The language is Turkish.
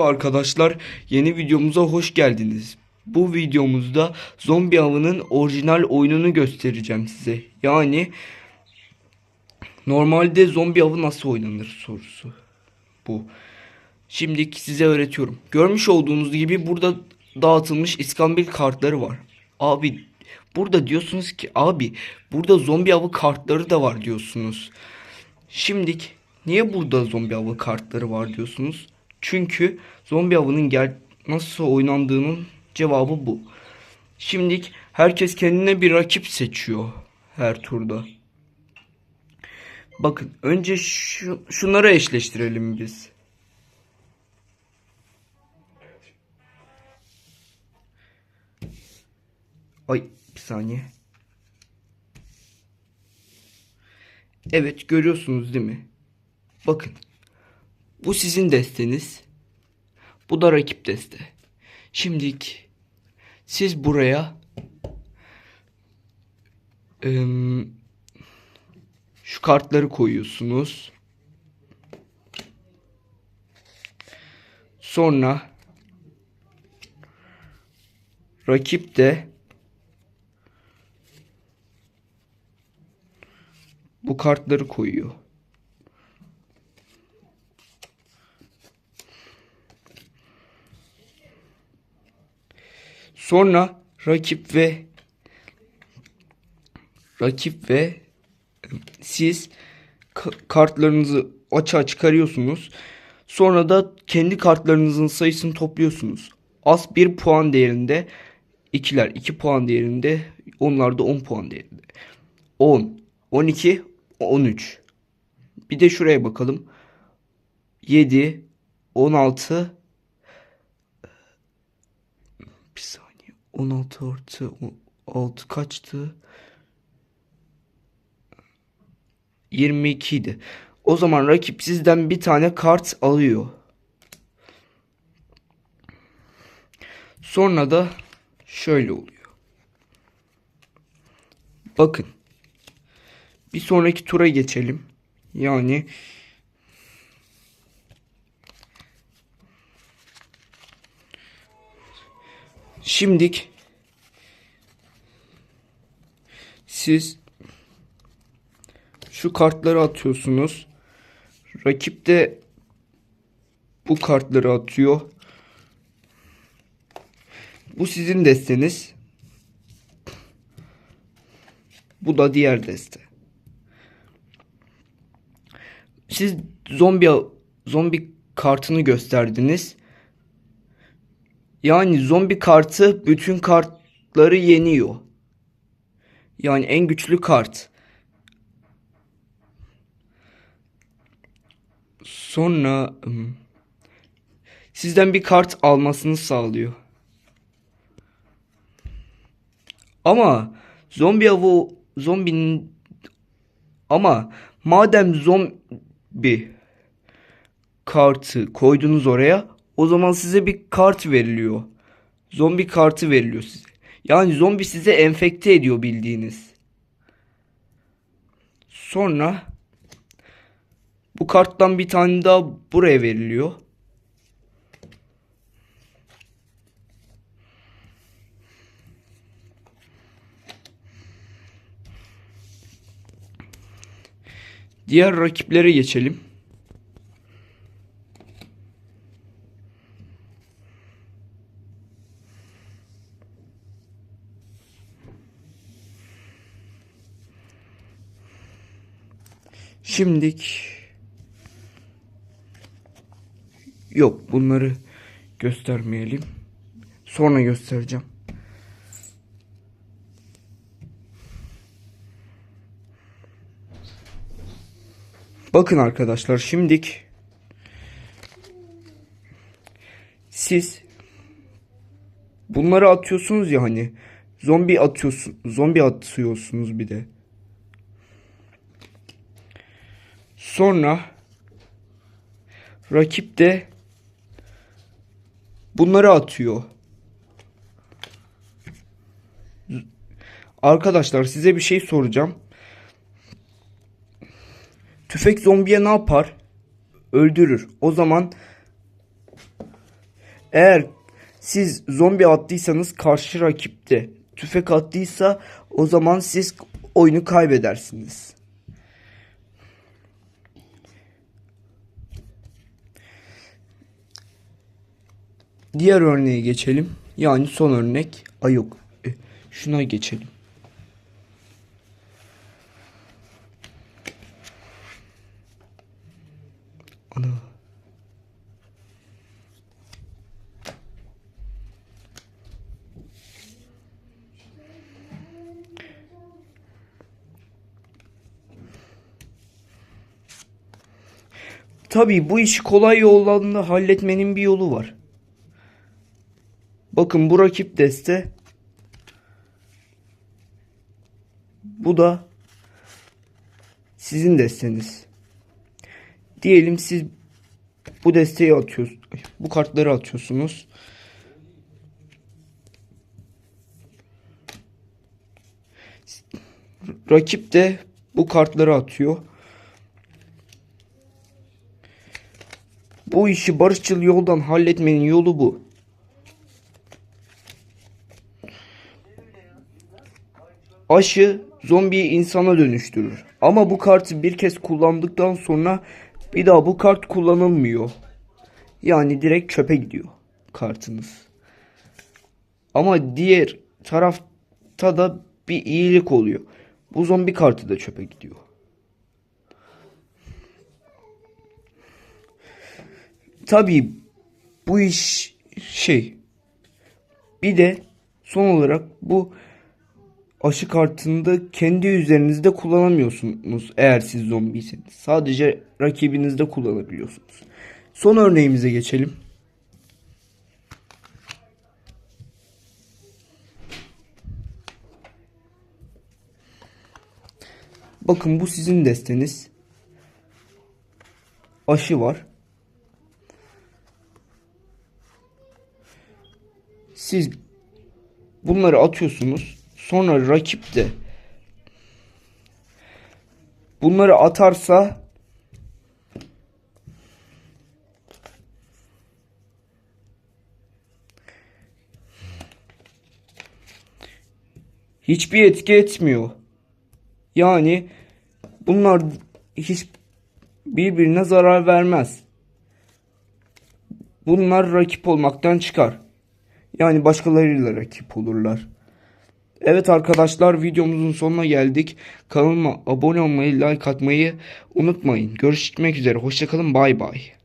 Arkadaşlar yeni videomuza hoş geldiniz. Bu videomuzda zombi avının orijinal oyununu göstereceğim size. Yani normalde zombi avı nasıl oynanır sorusu bu. Şimdi size öğretiyorum. Görmüş olduğunuz gibi burada dağıtılmış iskambil kartları var. Abi burada diyorsunuz ki abi burada zombi avı kartları da var diyorsunuz. Şimdik niye burada zombi avı kartları var diyorsunuz? Çünkü zombi avının gel nasıl oynandığının cevabı bu. Şimdilik herkes kendine bir rakip seçiyor her turda. Bakın önce şu, şunları eşleştirelim biz. Ay bir saniye. Evet görüyorsunuz değil mi? Bakın. Bu sizin desteniz. Bu da rakip deste. Şimdilik siz buraya şu kartları koyuyorsunuz. Sonra rakip de bu kartları koyuyor. Sonra rakip ve rakip ve siz ka- kartlarınızı açığa çıkarıyorsunuz. Sonra da kendi kartlarınızın sayısını topluyorsunuz. Az 1 puan değerinde, ikiler 2 puan değerinde, onlar da 10 puan değerinde. 10, 12, 13. Bir de şuraya bakalım. 7, 16, bir. 16 artı 6 kaçtı? 22 idi. O zaman rakip sizden bir tane kart alıyor. Sonra da şöyle oluyor. Bakın. Bir sonraki tura geçelim. Yani Şimdik siz şu kartları atıyorsunuz. Rakip de bu kartları atıyor. Bu sizin desteniz. Bu da diğer deste. Siz zombi zombi kartını gösterdiniz. Yani zombi kartı bütün kartları yeniyor. Yani en güçlü kart. Sonra sizden bir kart almasını sağlıyor. Ama zombi avı zombinin ama madem zombi kartı koydunuz oraya o zaman size bir kart veriliyor. Zombi kartı veriliyor size. Yani zombi size enfekte ediyor bildiğiniz. Sonra bu karttan bir tane daha buraya veriliyor. Diğer rakiplere geçelim. Şimdik yok bunları göstermeyelim. Sonra göstereceğim. Bakın arkadaşlar şimdik siz bunları atıyorsunuz ya hani zombi atıyorsun zombi atıyorsunuz bir de. Sonra rakip de bunları atıyor. Arkadaşlar size bir şey soracağım. Tüfek zombiye ne yapar? Öldürür. O zaman Eğer siz zombi attıysanız karşı rakipte tüfek attıysa o zaman siz oyunu kaybedersiniz. Diğer örneğe geçelim. Yani son örnek. Ay yok. E, Şuna geçelim. Ana. Tabii bu işi kolay yollarla halletmenin bir yolu var. Bakın bu rakip deste. Bu da sizin desteniz. Diyelim siz bu desteği atıyorsunuz. Bu kartları atıyorsunuz. Rakip de bu kartları atıyor. Bu işi barışçıl yoldan halletmenin yolu bu. Aşı zombiyi insana dönüştürür. Ama bu kartı bir kez kullandıktan sonra bir daha bu kart kullanılmıyor. Yani direkt çöpe gidiyor kartınız. Ama diğer tarafta da bir iyilik oluyor. Bu zombi kartı da çöpe gidiyor. Tabii bu iş şey. Bir de son olarak bu aşı kartını kendi üzerinizde kullanamıyorsunuz eğer siz zombiyseniz. Sadece rakibinizde kullanabiliyorsunuz. Son örneğimize geçelim. Bakın bu sizin desteniz. Aşı var. Siz bunları atıyorsunuz. Sonra rakip de bunları atarsa hiçbir etki etmiyor. Yani bunlar hiç birbirine zarar vermez. Bunlar rakip olmaktan çıkar. Yani başkalarıyla rakip olurlar. Evet arkadaşlar videomuzun sonuna geldik. Kanalıma abone olmayı, like atmayı unutmayın. Görüşmek üzere. Hoşçakalın. Bay bay.